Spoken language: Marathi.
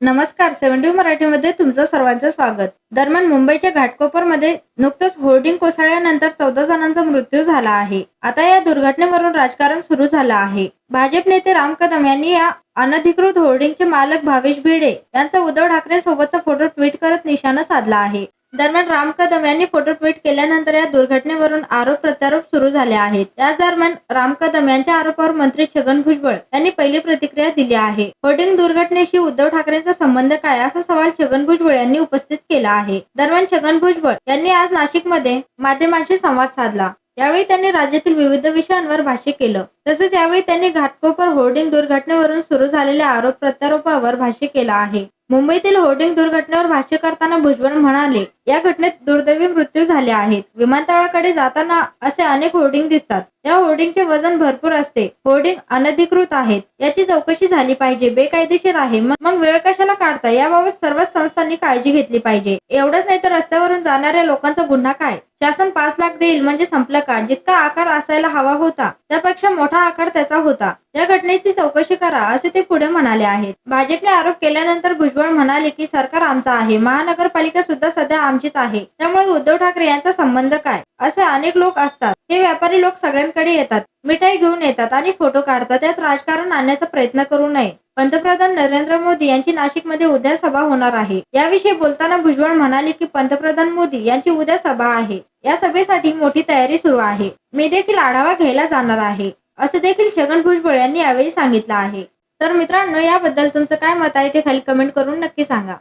नमस्कार सेव्हन्टी मराठीमध्ये तुमचं सर्वांचं स्वागत. दरम्यान मुंबईच्या घाटकोपरमध्ये नुकतंच होर्डिंग कोसळल्यानंतर चौदा जणांचा मृत्यू झाला आहे. आता या दुर्घटनेवरून राजकारण सुरू झालं आहे. भाजप नेते राम कदम यांनी या अनधिकृत होर्डिंगचे मालक भावेश भिडे यांचा उद्धव ठाकरेंसोबतचा फोटो ट्विट करत निशाणा साधला आहे. दरम्यान राम कदम यांनी फोटो ट्विट केल्यानंतर या दुर्घटनेवरून आरोप प्रत्यारोप सुरू झाले आहेत. त्याच दरम्यान राम कदम यांच्या आरोपावर मंत्री छगन भुजबळ यांनी पहिली प्रतिक्रिया दिली आहे. होर्डिंग दुर्घटनेशी उद्धव ठाकरेंचा संबंध काय असा सवाल छगन भुजबळ यांनी उपस्थित केला आहे. दरम्यान छगन भुजबळ यांनी आज नाशिकमध्ये माध्यमांशी संवाद साधला. यावेळी त्यांनी राज्यातील विविध विषयांवर भाष्य केलं. तसेच यावेळी त्यांनी घाटकोपर होर्डिंग दुर्घटनेवरून सुरू झालेल्या आरोप प्रत्यारोपावर भाष्य केलं आहे. मुंबईतील होर्डिंग दुर्घटनेवर भाष्य करताना भुजबळ म्हणाले या घटनेत दुर्दैवी मृत्यू झाले आहेत. विमानतळाकडे जाताना असे अनेक होर्डिंग दिसतात. या होर्डिंगचे वजन भरपूर असते. होर्डिंग अनधिकृत आहेत. याची चौकशी झाली पाहिजे. बेकायदेशीर आहे. मग वेळ कशाला काढता? याबाबत सर्वच संस्थांनी काळजी घेतली पाहिजे. एवढंच नाही तर रस्त्यावरून जाणाऱ्या लोकांचा गुन्हा काय? शासन पाच लाख देईल म्हणजे संपलं का? जितका आकार असायला हवा होता त्यापेक्षा मोठा आकार त्याचा होता. या घटनेची चौकशी करा असे ते पुढे म्हणाले आहेत. भाजपने आरोप केल्यानंतर भुजबळ म्हणाले की सरकार आमचं आहे. महानगरपालिका सुद्धा सध्या आमचीच आहे. त्यामुळे उद्धव ठाकरे यांचा संबंध काय? असे अनेक लोक असतात. हे व्यापारी लोक सगळ्यांकडे येतात. मिठाई घेऊन येतात आणि फोटो काढतात. त्यात राजकारण आणण्याचा प्रयत्न करू नये. पंतप्रधान नरेंद्र मोदी यांची नाशिकमध्ये उद्या सभा होणार आहे. याविषयी बोलताना भुजबळ म्हणाले की पंतप्रधान मोदी यांची उद्या सभा आहे. या सभेसाठी मोठी तयारी सुरू आहे. मी देखील आढावा घ्यायला जाणार आहे. असे देखील छगन भुजबळ यांनी यावेळी सांगितलं आहे. तर मित्रांनो याबद्दल तुमचं काय मत आहे ते खाली कमेंट करून नक्की सांगा.